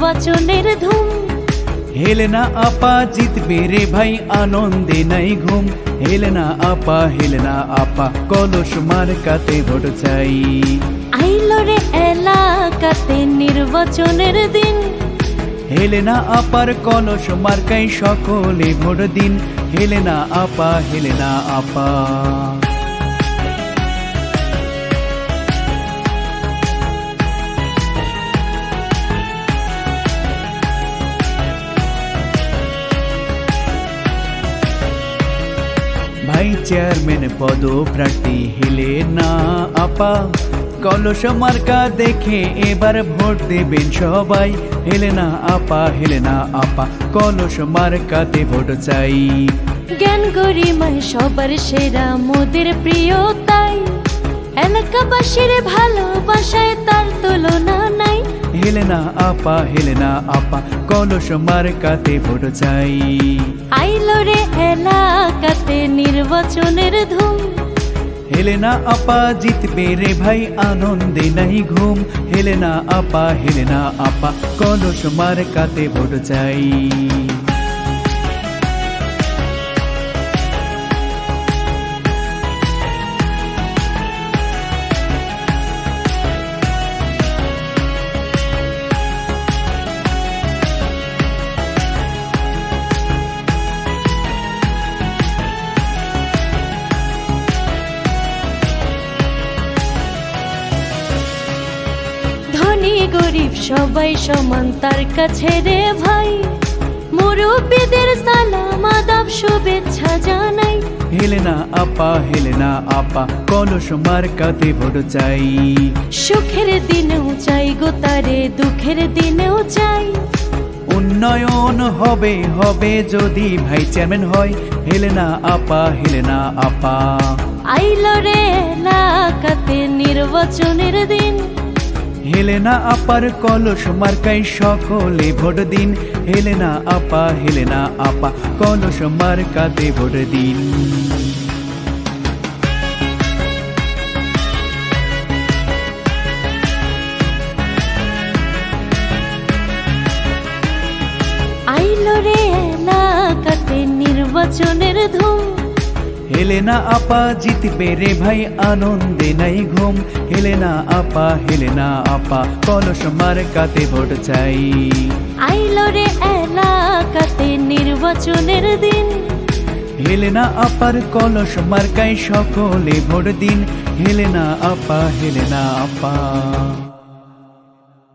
নির্বাচনের ধুম হেলেনা আপা জিতবে রে ভাই আনন্দে নাই ঘুম হেলেনা আপা হেলেনা আপা কলস মার্কাতে ভোট চাই আইলো রে এলাকাতে নির্বাচনের দিন হেলেনা আপার কলস মার্কাই সকলে ভোট দিন হেলেনা আপা হেলেনা আপা চেয়ারম্যান পদ প্রার্থী হেলে না আপা। কলস মার্কা দেখে এবার ভোট দেবেন সবাই। হেলে না আপা হেলে না আপা, কলস মার্কাতে ভোট চাই। জ্ঞান গরিমায় সবার সেরা, মোদের প্রিয় তাই এলাকাবাসীর ভালোবাসায় হেলে না আপা হেলে না আপা কলস মার্কাতে ভোট চাই। আইলো রে এলাকাতে নির্বাচনের ধুম। হেলে না আপা জিতবে রে ভাই আনন্দে নাই ঘুম। হেলে না আপা হেলে না আপা কলস মার্কাতে ভোট চাই। ধনী গরিব সবাই সমান তার কাছে রে ভাই। মুরব্বীদের সালাম আদাব শুভেচ্ছা জানাই। হেলে না আপা হেলে না আপা কলস মার্কাতে ভোট চাই। সুখের দিনেও চাই গো তারে দুঃখের দিনেও চাই। উন্নয়ন হবে হবে যদি ভাই চেয়ারম্যান হয়। হেলে না আপা হেলে না আপা। আইলো রে এলাকাতে নির্বাচনের দিন। হেলে না আপার কলস মার্কাই সকলে ভোট দিন। হেলে না আপা হেলে না আপা, কলস মার্কাতে ভোট দিন। আইলো রে এলাকাতে নির্বাচনের ধুম। হেলে না আপা জিতবে রে ভাই আনন্দে নাই ঘুম। হেলে না আপা হেলে না আপা কলস মার্কাতে ভোট চাই। আইলো রে এলাকাতে নির্বাচনের দিন। হেলে না আপার কলস মার্কাই সকলে ভোট দিন। হেলে না আপা হেলে না আপা।